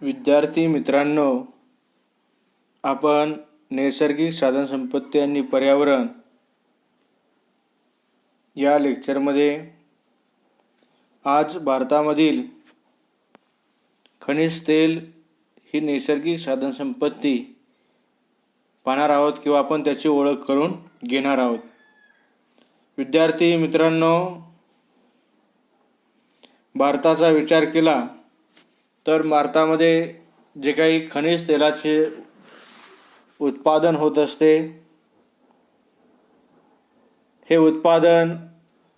विद्यार्थी मित्रांनो आपण नैसर्गिक साधनसंपत्ती आणि पर्यावरण या लेक्चरमध्ये आज भारतामधील खनिज तेल ही नैसर्गिक साधनसंपत्ती पाहणार आहोत किंवा आपण त्याची ओळख करून घेणार आहोत. विद्यार्थी मित्रांनो भारताचा विचार केला तर भारतामध्ये जे काही खनिज तेलाचे उत्पादन होत असते हे उत्पादन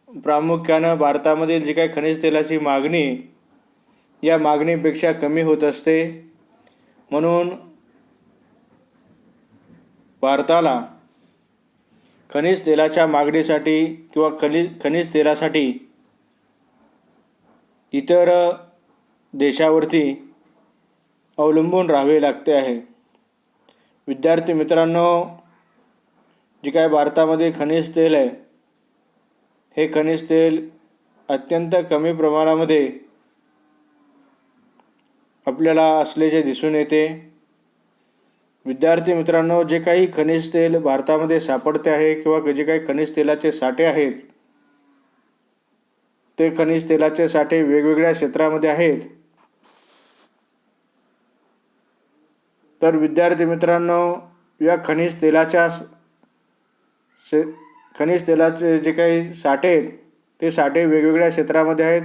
प्रामुख्यानं भारतामधील जी काही खनिज तेलाची मागणी या मागणीपेक्षा कमी होत असते. म्हणून भारताला खनिज तेलाच्या मागणीसाठी किंवा खनिज खनिज तेलासाठी इतर देशावरती अवलंबून राहावे लागते आहे. विद्यार्थी मित्रांनो जे काय भारतामध्ये खनिज तेल आहे हे खनिज तेल अत्यंत कमी प्रमाणामध्ये आपल्याला असल्याचे दिसून येते. विद्यार्थी मित्रांनो जे काही खनिज तेल भारतामध्ये सापडते आहे किंवा जे काही खनिज तेलाचे साठे आहेत ते खनिज तेलाचे साठे वेगवेगळ्या क्षेत्रामध्ये आहेत. तर विद्यार्थी मित्रांनो या खनिज तेलाच्या से खनिज तेलाचे जे काही साठे आहेत ते साठे वेगवेगळ्या क्षेत्रामध्ये आहेत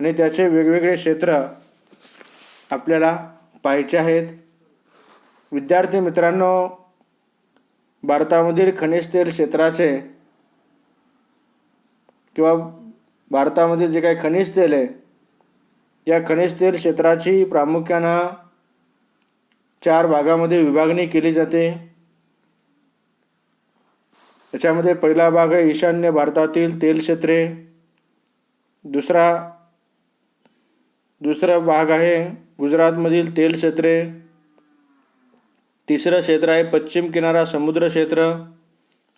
आणि त्याचे वेगवेगळे क्षेत्र आपल्याला पाहायचे आहेत. विद्यार्थी मित्रांनो भारतामधील खनिज तेल क्षेत्राचे किंवा भारतामधील जे काही खनिज तेल आहे या खनिज तेल क्षेत्राची प्रामुख्यानं चार भागामध्ये विभागणी केली जाते. त्याच्यामध्ये पहिला भाग आहे ईशान्य भारतातील तेल क्षेत्रे. दुसरा दुसरा भाग आहे गुजरातमधील तेल क्षेत्रे. तिसरं क्षेत्र आहे पश्चिम किनारा समुद्र क्षेत्र.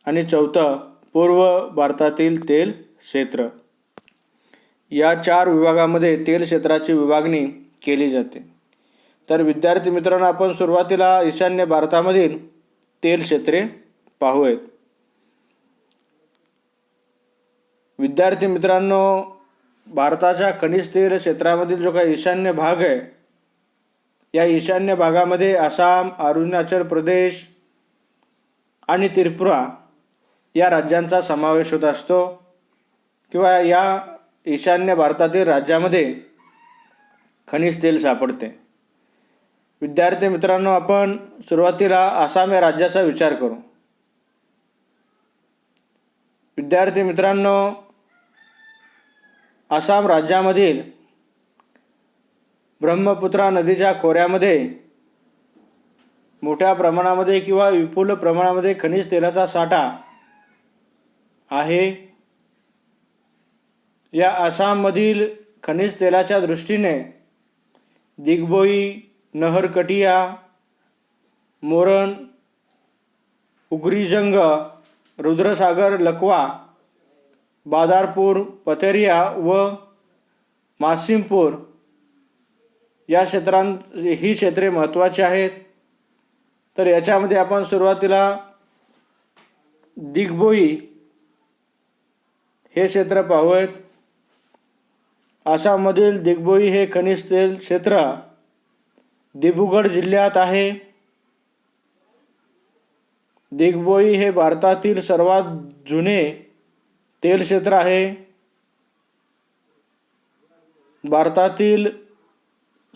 आणि चौथं पूर्व भारतातील तेल क्षेत्र. या चार विभागामध्ये तेल क्षेत्राची विभागणी केली जाते. तर विद्यार्थी मित्रांनो आपण सुरुवातीला ईशान्य भारतामधील तेल क्षेत्रे पाहूयात. विद्यार्थी मित्रांनो भारताच्या खनिज तेल क्षेत्रामधील जो काही ईशान्य भाग आहे या ईशान्य भागामध्ये आसाम अरुणाचल प्रदेश आणि त्रिपुरा या राज्यांचा समावेश होत असतो किंवा या ईशान्य भारतातील राज्यामध्ये खनिज तेल सापडते. विद्यार्थी मित्रांनो आपण सुरुवातीला आसाम या राज्याचा विचार करू. विद्यार्थी मित्रांनो आसाम राज्यामधील ब्रह्मपुत्रा नदीच्या खोऱ्यामध्ये मोठ्या प्रमाणामध्ये किंवा विपुल प्रमाणामध्ये खनिज तेलाचा साठा आहे. या आसाममधील खनिज तेलाच्या दृष्टीने दिग्बोई नहरकटिया मोरण उगरीजंग रुद्रसागर लकवा बादारपूर पतेरिया व मासिमपूर या क्षेत्रांत ही क्षेत्रे महत्त्वाची आहेत. तर याच्यामध्ये आपण सुरुवातीला दिग्बोई हे क्षेत्र पाहूयात. आसाममधील दिग्बोई हे खनिज तेल क्षेत्र दिब्रुगड जिल्ह्यात आहे. दिग्बोई हे भारतातील सर्वात जुने तेल क्षेत्र आहे. भारतातील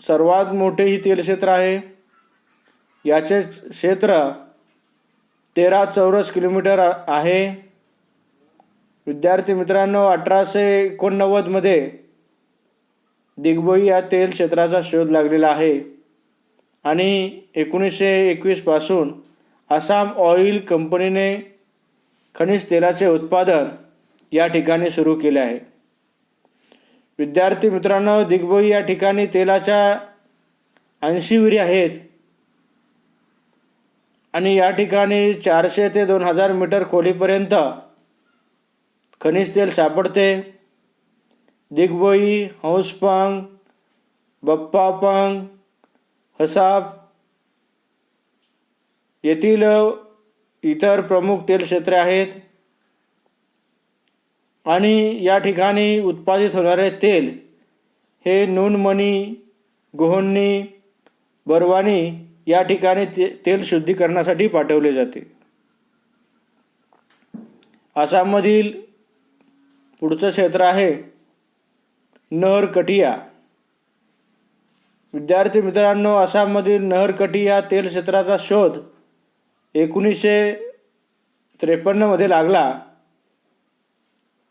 सर्वात मोठे ही तेल क्षेत्र आहे. याचे क्षेत्र तेरा चौरस किलोमीटर आहे. विद्यार्थी मित्रांनो अठराशे एकोणनव्वदमध्ये दिग्बोई या तेल क्षेत्राचा शोध लागलेला आहे. आणि एकोणीसशे एकवीसपासून आसाम ऑइल कंपनीने खनिज तेलाचे उत्पादन या ठिकाणी सुरू केले आहे. विद्यार्थी मित्रांनो दिग्बोई या ठिकाणी तेलाच्या ऐंशी विहिरी आहेत. आणि या ठिकाणी चारशे ते दोन हजार मीटर खोलीपर्यंत खनिज तेल सापडते. दिग्बोई हौसपांग बप्पापांग हसाब येथील इतर प्रमुख तेल क्षेत्रे आहेत. आणि या ठिकाणी उत्पादित होणारे तेल हे नूनमणी गोहन्नी बरवानी या ठिकाणी ते तेल शुद्धीकरणासाठी पाठवले जाते. आसाममधील पुढचं क्षेत्र आहे नहरकटिया विद्यार्थी मित्रांनो आसाममधील नहरकटिया तेल क्षेत्राचा शोध एकोणीसशे त्रेपन्नमध्ये लागला.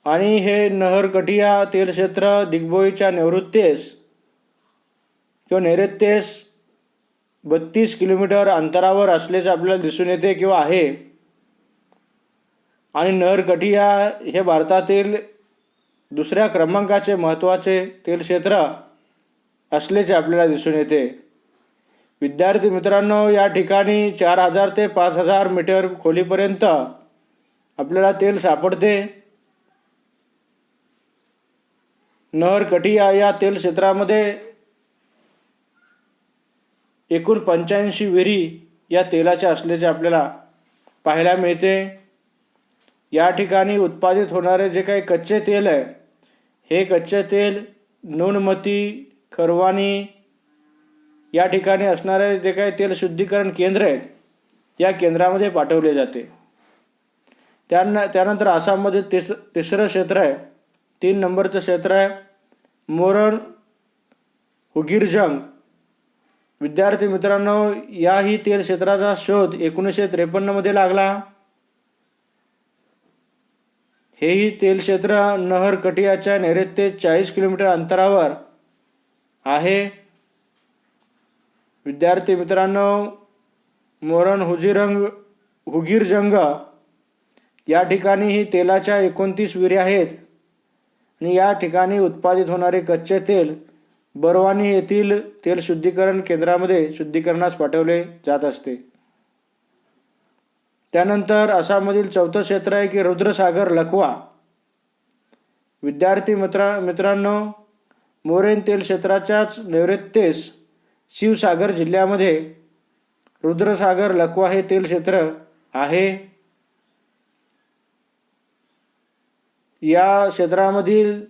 आणि हे नहरकटिया तेल क्षेत्र दिग्बोईच्या निवृत्तेस किंवा नैऋत्येस बत्तीस किलोमीटर अंतरावर असल्याचे आपल्याला दिसून येते किंवा आहे. आणि नहरकटिया हे भारतातील दुसऱ्या क्रमांकाचे महत्त्वाचे तेल क्षेत्र असल्याचे आपल्याला दिसून येते. विद्यार्थी मित्रांनो या ठिकाणी चार हजार ते पाच हजार मीटर खोलीपर्यंत आपल्याला तेल सापडते. नहर कटिया या तेल क्षेत्रामध्ये एकूण पंच्याऐंशी विहिरी या तेलाच्या असल्याचे आपल्याला पाहायला मिळते. या ठिकाणी उत्पादित होणारे जे काही कच्चे तेल आहे हे कच्चे तेल नूनमती खरवानी या ठिकाणी असणारे जे काही तेल शुद्धीकरण केंद्र आहेत या केंद्रामध्ये पाठवले जाते. त्यांना त्यानंतर आसाममध्ये तिस तिसरं क्षेत्र आहे. तीन नंबरचं क्षेत्र आहे. मोरण हुगीरजंग विद्यार्थी मित्रांनो याही तेल क्षेत्राचा शोध एकोणीसशे त्रेपन्नमध्ये लागला. हेही तेल क्षेत्र नहर कटियाच्या नैऋत्य चाळीस किलोमीटर अंतरावर आहे. विद्यार्थी मित्रांनो मोरण हुजीरंग हुगीरजंग या ठिकाणी ही तेलाच्या एकोणतीस विहिरी आहेत. आणि या ठिकाणी उत्पादित होणारे कच्चे तेल बरवानी येथील तेल शुद्धीकरण केंद्रामध्ये शुद्धीकरणास पाठवले जात असते. त्यानंतर आसाममधील चौथं क्षेत्र आहे की रुद्रसागर लकवा. विद्यार्थी मित्रा मित्रांनो मोरेन तेल क्षेत्राच्याच नैऋत्येस शिवसागर जिल्ह्यामध्ये रुद्रसागर लकवा हे तेल क्षेत्र आहे. या क्षेत्रामधील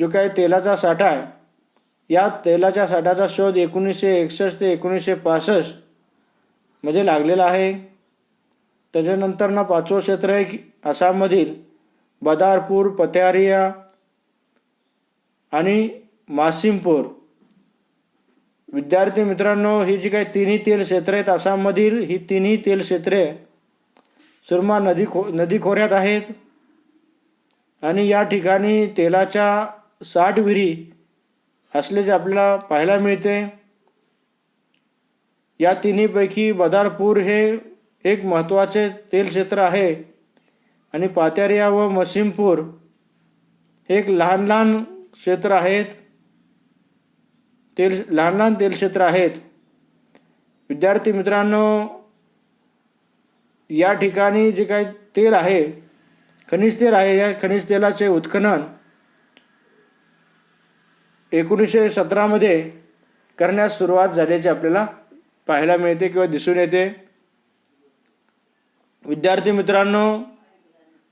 जो काही तेलाचा साठा आहे या तेलाच्या साठाचा शोध एकोणीसशे एकसष्ट ते एकोणीसशे पासष्टमध्ये लागलेला आहे. त्याच्यानंतर ना पाचवं क्षेत्र आहे आसाममधील बदारपूर पत्यारिया आणि मासिमपूर. विद्यार्थी मित्रांनो ही जी काही तिन्ही तेल क्षेत्रे आहेत आसाममधील ही तिन्ही तेल क्षेत्रे सुरमा नदी खो नदी खोऱ्यात आहेत. आणि या ठिकाणी तेलाच्या साठ विहिरी असल्याचे आपल्याला पाहायला मिळते. या तिन्हीपैकी बदारपूर हे एक महत्त्वाचे तेल क्षेत्र आहे. आणि पात्यारिया व मसिमपूर हे एक लहान लहान क्षेत्र आहेत. तेल लहान लहान तेल क्षेत्र आहेत. विद्यार्थी मित्रांनो या ठिकाणी जे काही तेल आहे खनिज तेल आहे या खनिज तेलाचे उत्खनन एकोणीसशे सतरामध्ये करण्यास सुरुवात झाल्याचे आपल्याला पाहायला मिळते किंवा दिसून येते. विद्यार्थी मित्रांनो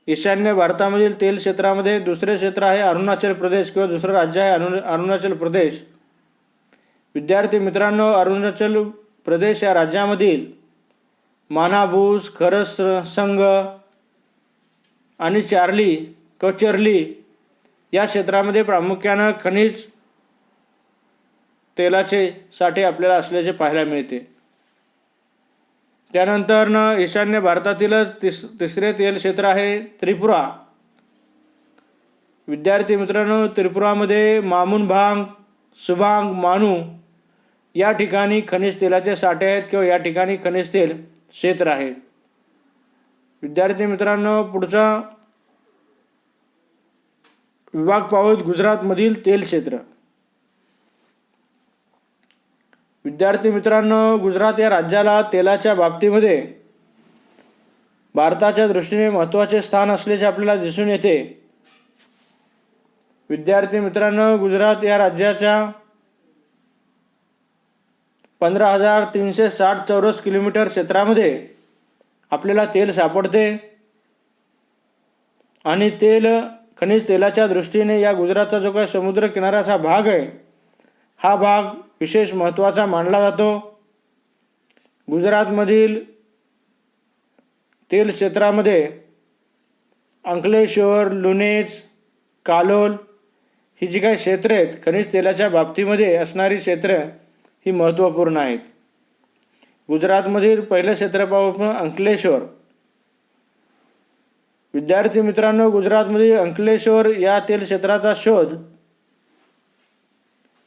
ईशान्य भारतामधील तेल क्षेत्रामध्ये दुसरे क्षेत्र आहे अरुणाचल प्रदेश किंवा दुसरं राज्य आहे अरुणाचल प्रदेश. विद्यार्थी मित्रांनो अरुणाचल प्रदेश या राज्यामधील मानाबूस खरस संघ आणि चार्ली कचरली या क्षेत्रामध्ये प्रामुख्यानं खनिज तेलाचे साठे आपल्याला असल्याचे पाहायला मिळते. त्यानंतर न ईशान्य भारतातीलच तिस तिसरे तेल क्षेत्र आहे त्रिपुरा. विद्यार्थी मित्रांनो त्रिपुरामध्ये मामून भांग सुभांग मानू या ठिकाणी खनिज तेलाचे साठे आहेत किंवा या ठिकाणी खनिज तेल क्षेत्र आहे. विद्यार्थी मित्रांनो पुढचा विभाग पाहूत गुजरातमधील तेल क्षेत्र. विद्यार्थी मित्रांनो गुजरात या राज्याला तेलाच्या बाबतीमध्ये भारताच्या दृष्टीने महत्त्वाचे स्थान असल्याचे आपल्याला दिसून येते. विद्यार्थी मित्रांनो गुजरात या राज्याच्या पंधरा हजार तीनशे साठ चौरस किलोमीटर क्षेत्रामध्ये आपल्याला तेल सापडते. आणि तेल खनिज तेलाच्या दृष्टीने या गुजरातचा जो काही समुद्र किनाऱ्याचा भाग आहे हा भाग विशेष महत्त्वाचा मानला जातो. गुजरातमधील तेल क्षेत्रामध्ये अंकलेश्वर लुणेज कालोल ही जी काही क्षेत्रे आहेत खनिज तेलाच्या बाबतीमध्ये असणारी क्षेत्र ही महत्त्वपूर्ण आहेत. गुजरातमधील पहिलं क्षेत्र अंकलेश्वर. विद्यार्थी मित्रांनो गुजरातमधील अंकलेश्वर या तेल क्षेत्राचा शोध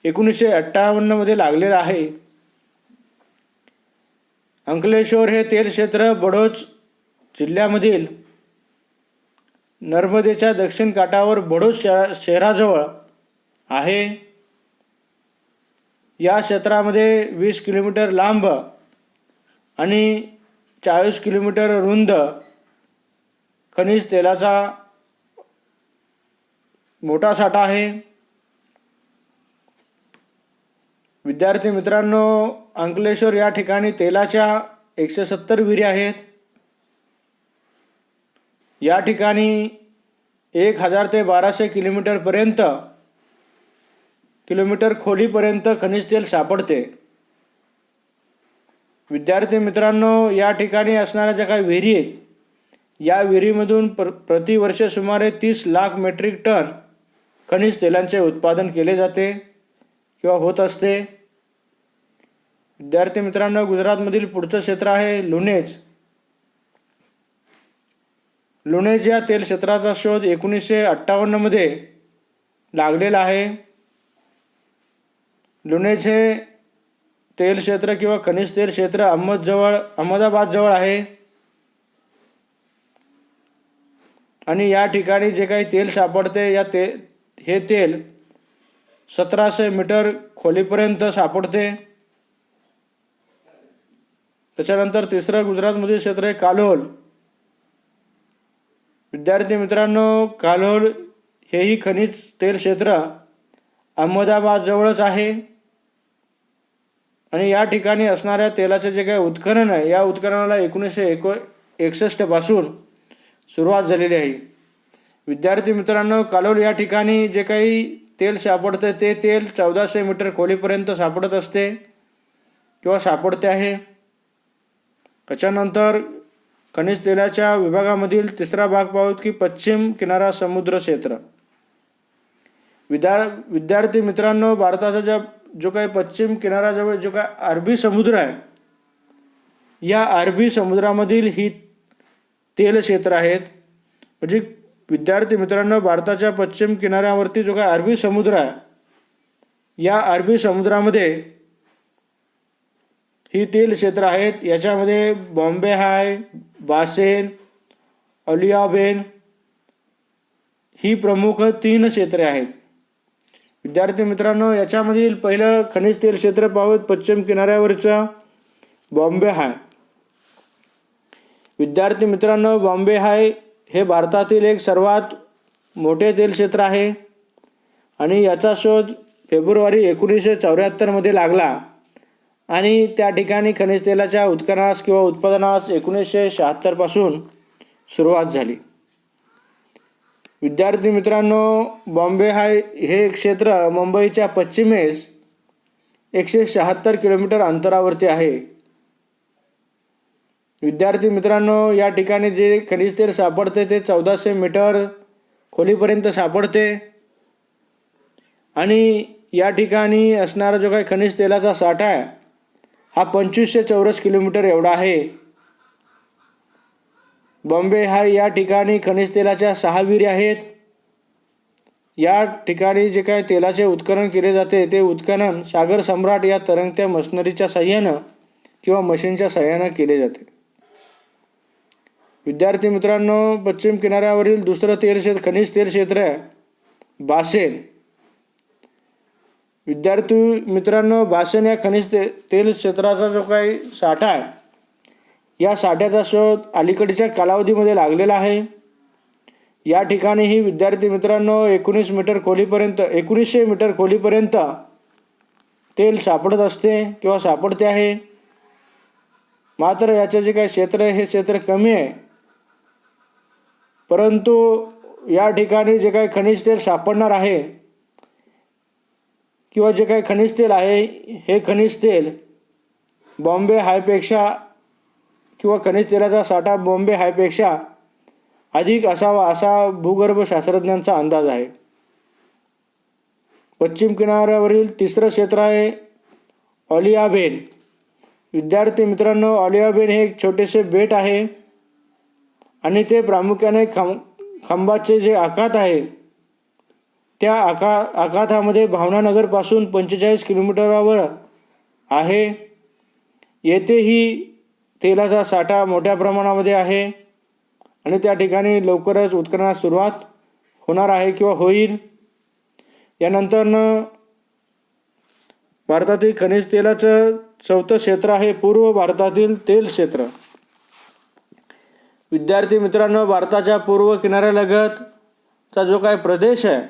एकोणीसशे अठ्ठावन्नमध्ये लागलेला आहे. अंकलेश्वर हे तेल क्षेत्र बडोच जिल्ह्यामधील नर्मदेच्या दक्षिण काठावर बडोच शहरा शहराजवळ आहे. या क्षेत्रामध्ये वीस किलोमीटर लांब आणि चाळीस किलोमीटर रुंद खनिज तेलाचा मोठा साठा आहे. विद्यार्थी मित्रांनो अंकलेश्वर या ठिकाणी तेलाच्या एकशे सत्तर विहिरी आहेत. या ठिकाणी एक हजार ते बाराशे किलोमीटरपर्यंत किलोमीटर खोलीपर्यंत खनिज तेल सापडते. विद्यार्थी मित्रांनो या ठिकाणी असणाऱ्या ज्या काही विहिरी आहेत या विहिरीमधून प्र प्रतिवर्ष सुमारे तीस लाख मेट्रिक टन खनिज तेलांचे उत्पादन केले जाते किंवा होत असते. विद्यार्थी मित्रांनो गुजरातमधील पुढचं क्षेत्र आहे लुणेज लुणेज या तेल क्षेत्राचा शोध एकोणीसशे अठ्ठावन्नमध्ये लागलेला आहे. लुणेचे तेल क्षेत्र किंवा खनिज तेल क्षेत्र अहमदजवळ अहमदाबादजवळ आहे. आणि या ठिकाणी जे काही तेल सापडते या ते हे तेल सतराशे मीटर खोलीपर्यंत सापडते. त्याच्यानंतर तिसरं गुजरातमधील क्षेत्र आहे कालोल विद्यार्थी मित्रांनो कालोल हेही खनिज तेल क्षेत्र अहमदाबादजवळच आहे. आणि या ठिकाणी असणाऱ्या तेलाचे जे काही उत्खनन आहे या उत्खननाला एकोणीसशे एको एकसष्टपासून सुरुवात झालेली आहे. विद्यार्थी मित्रांनो कालोल या ठिकाणी जे काही तेल सापडते ते तेल चौदाशे मीटर खोलीपर्यंत सापडत असते किंवा सापडते आहे. त्याच्यानंतर खनिज तेलाच्या विभागामधील तिसरा भाग पाहूत की पश्चिम किनारा समुद्र क्षेत्र. विद्या विद्यार्थी मित्रांनो भारताचा ज्या जो काय पश्चिम किनाऱ्याजवळ जो काय अरबी समुद्र आहे या अरबी समुद्रामधील ही तेल क्षेत्र आहेत. म्हणजे विद्यार्थी मित्रांनो भारताच्या पश्चिम किनाऱ्यावरती जो काय अरबी समुद्र आहे या अरबी समुद्रामध्ये ही तेल क्षेत्र आहेत. याच्यामध्ये बॉम्बे हाय बासेन अलियाबेन ही प्रमुख तीन क्षेत्रे आहेत. विद्यार्थी मित्रांनो याच्यामधील पहिलं खनिज तेल क्षेत्र पाहूत पश्चिम किनाऱ्यावरचा बॉम्बे हाय. विद्यार्थी मित्रांनो बॉम्बे हाय हे भारतातील एक सर्वात मोठे तेल क्षेत्र आहे आणि याचा शोध फेब्रुवारी एकोणीसशे चौऱ्याहत्तरमध्ये लागला आणि त्या ठिकाणी खनिज तेलाच्या उत्खननास किंवा उत्पादनास एकोणीसशे शहात्तरपासून सुरुवात झाली. विद्यार्थी मित्रांनो बॉम्बे हाय हे क्षेत्र मुंबईच्या पश्चिमेस एकशे शहात्तर किलोमीटर अंतरावरती आहे. विद्यार्थी मित्रांनो या ठिकाणी जे खनिज तेल सापडते ते चौदाशे मीटर खोलीपर्यंत सापडते. आणि या ठिकाणी असणारा जो काही खनिज तेलाचा साठा आहे हा पंचवीसशे चौरस किलोमीटर एवढा आहे. बॉम्बे हा या ठिकाणी खनिज तेलाच्या सहा विहिरी आहेत. या ठिकाणी जे काही तेलाचे उत्खनन केले जाते ते उत्खनन सागर सम्राट या तरंगत्या मशनरीच्या साह्यानं किंवा मशीनच्या साह्यानं केले जाते. विद्यार्थी मित्रांनो पश्चिम किनाऱ्यावरील दुसरं तेल क्षेत्र खनिज तेल क्षेत्र आहे बासेन. विद्यार्थी मित्रांनो बासेन या खनिज ते तेल क्षेत्राचा जो काही साठा आहे या साठ्याचा शोध अलीकडच्या कालावधीमध्ये लागलेला आहे. या ठिकाणीही विद्यार्थी मित्रांनो एकोणीस मीटर खोलीपर्यंत एकोणीसशे मीटर खोलीपर्यंत तेल सापडत असते किंवा सापडते आहे. मात्र याचे जे काही क्षेत्र आहे हे क्षेत्र कमी आहे. परंतु या ठिकाणी जे काही खनिज तेल सापडणार आहे किंवा जे काही खनिज तेल आहे हे खनिज तेल बॉम्बे हायपेक्षा किंवा खनिज तेलाचा साठा बॉम्बे हायपेक्षा अधिक असावा असा भूगर्भशास्त्रज्ञांचा अंदाज आहे. पश्चिम किनाऱ्यावरील तिसरं क्षेत्र आहे ऑलियाबेन. विद्यार्थी मित्रांनो ऑलियाबेन हे एक छोटेसे बेट आहे आणि ते प्रामुख्याने खं खंबाचे जे आखात आहे त्या आखा आखातामध्ये भावनानगरपासून पंचेचाळीस किलोमीटरावर आहे. येथेही तेलाचा साठा मोठ्या प्रमाणामध्ये आहे आणि त्या ठिकाणी लवकरच उत्खननास सुरुवात होणार आहे किंवा होईल. यानंतरनं भारतातील खनिज तेलाचं चौथं क्षेत्र आहे पूर्व भारतातील तेल क्षेत्र. विद्यार्थी मित्रांनो भारताच्या पूर्व किनाऱ्यालगतचा जो काही प्रदेश आहे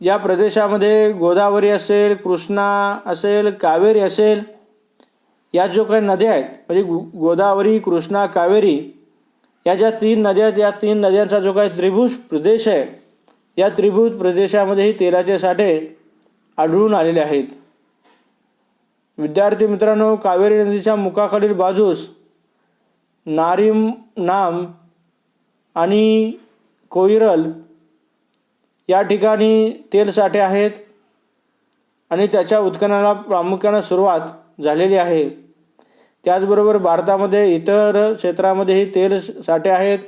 या प्रदेशामध्ये गोदावरी असेल कृष्णा असेल कावेरी असेल या जो काही नद्या आहेत म्हणजे गो गोदावरी कृष्णा कावेरी या ज्या तीन नद्या आहेत या तीन नद्यांचा जो काही त्रिभुज प्रदेश आहे या त्रिभुज प्रदेशामध्येही तेलाचे साठे आढळून आलेले आहेत. विद्यार्थी मित्रांनो कावेरी नदीच्या मुखाखालील बाजूस नारिम नाम आणि कोइरल या ठिकाणी तेल साठे आहेत आणि त्याच्या उत्खननाला प्रामुख्यानं सुरुवात झालेली आहे. त्याचबरोबर भारतामध्ये इतर क्षेत्रामध्येही तेल साठे आहेत.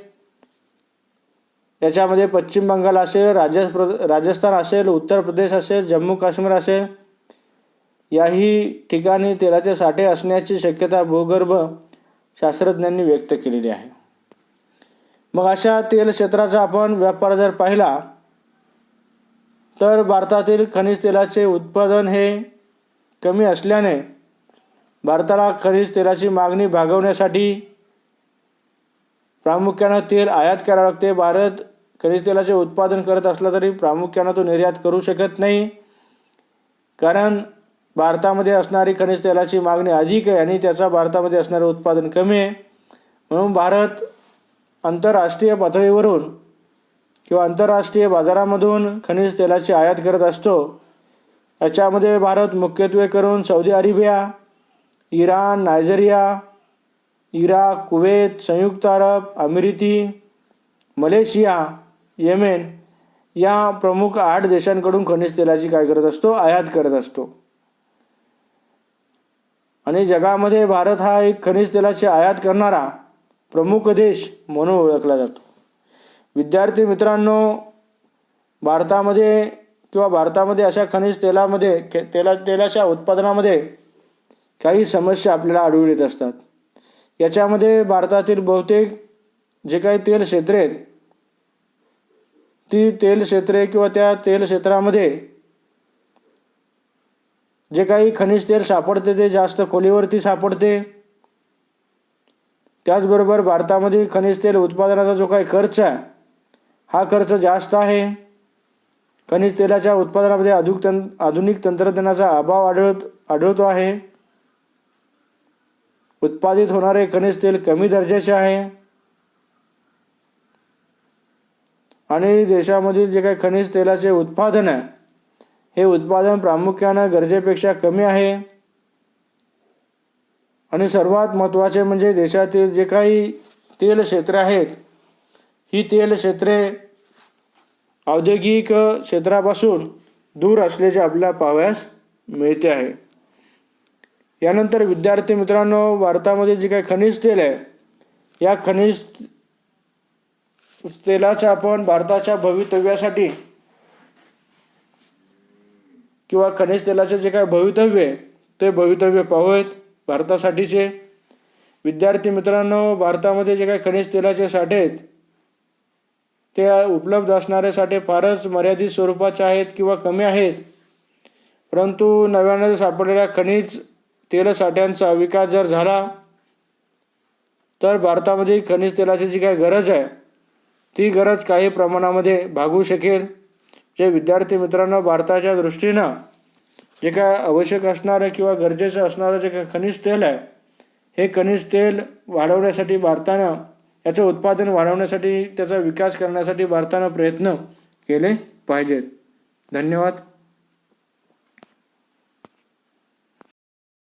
याच्यामध्ये पश्चिम बंगाल असेल राजस राजस्थान असेल उत्तर प्रदेश असेल जम्मू काश्मीर असेल याही ठिकाणी तेलाचे साठे असण्याची शक्यता भूगर्भ शास्त्रज्ञांनी व्यक्त केलेली आहे. मग अशा तेल क्षेत्राचा आपण व्यापार जर पाहिला तर भारतातील खनिज तेलाचे उत्पादन हे कमी असल्याने भारताला खनिज तेलाची मागणी भागवण्यासाठी प्रामुख्यानं तेल आयात करावं लागते. भारत खनिज तेलाचे उत्पादन करत असला तरी प्रामुख्यानं तो निर्यात करू शकत नाही. कारण भारतामध्ये असणारी खनिज तेलाची मागणी अधिक आहे आणि त्याचा भारतामध्ये असणारं उत्पादन कमी आहे. म्हणून भारत आंतरराष्ट्रीय पातळीवरून किंवा आंतरराष्ट्रीय बाजारामधून खनिज तेलाची आयात करत असतो. याच्यामध्ये भारत मुख्यत्वे करून Saudi Arabia Iran Nigeria Iraq Kuwait संयुक्त अरब अमिरिती मलेशिया येमेन या प्रमुख आठ देशांकडून खनिज तेलाची काय करत असतो? आयात करत असतो. आणि जगामध्ये भारत हा एक खनिज तेलाची आयात करणारा प्रमुख देश म्हणून ओळखला जातो. विद्यार्थी मित्रांनो भारतामध्ये किंवा भारतामध्ये अशा खनिज तेलामध्ये खे तेला तेलाच्या उत्पादनामध्ये काही समस्या आपल्याला आढळून येत असतात. याच्यामध्ये भारतातील बहुतेक जे काही तेल क्षेत्रे आहेत ती तेल क्षेत्रे किंवा त्या तेल क्षेत्रामध्ये जे काही खनिज तेल सापडते ते जास्त खोलीवरती सापडते. त्याचबरोबर भारतामध्ये खनिज तेल उत्पादनाचा जो काही खर्च आहे हा खर्च जास्त आहे. खनिज तेलाच्या उत्पादनामध्ये आधुनिक तं आधुनिक तंत्रज्ञानाचा अभाव आढळत आढळतो आहे. उत्पादित होणारे खनिज तेल कमी दर्जाचे आहे. आणि देशामधील जे काही खनिज तेलाचे उत्पादन आहे हे उत्पादन प्रामुख्यानं गरजेपेक्षा कमी आहे. आणि सर्वात महत्त्वाचे म्हणजे देशातील जे काही तेल क्षेत्र आहेत ही तेल क्षेत्रे औद्योगिक क्षेत्रापासून दूर असल्याचे आपल्याला पाहावयास मिळते आहे. यानंतर विद्यार्थी मित्रांनो भारतामध्ये जे काही खनिज तेल आहे या खनिज तेलाचा आपण भारताच्या भवितव्यासाठी किंवा खनिज तेलाचे जे काही भवितव्य आहे ते भवितव्य पाहूयात भारतासाठीचे. विद्यार्थी मित्रांनो भारतामध्ये जे काही खनिज तेलाचे साठे आहेत ते उपलब्ध असणारे साठे फारच मर्यादित स्वरूपाचे आहेत किंवा कमी आहेत. परंतु नव्याने सापडलेल्या खनिज तेलसाठ्यांचा विकास जर झाला तर भारतामध्ये खनिज तेलाची जी काही गरज आहे ती गरज काही प्रमाणामध्ये भागू शकेल. जे विद्यार्थी मित्रांनो भारताच्या दृष्टीनं जे काय आवश्यक असणारं किंवा गरजेचं असणारं जे काय खनिज तेल आहे हे खनिज तेल वाढवण्यासाठी भारतानं याचं उत्पादन वाढवण्यासाठी त्याचा विकास करण्यासाठी भारतानं प्रयत्न केले पाहिजेत. धन्यवाद.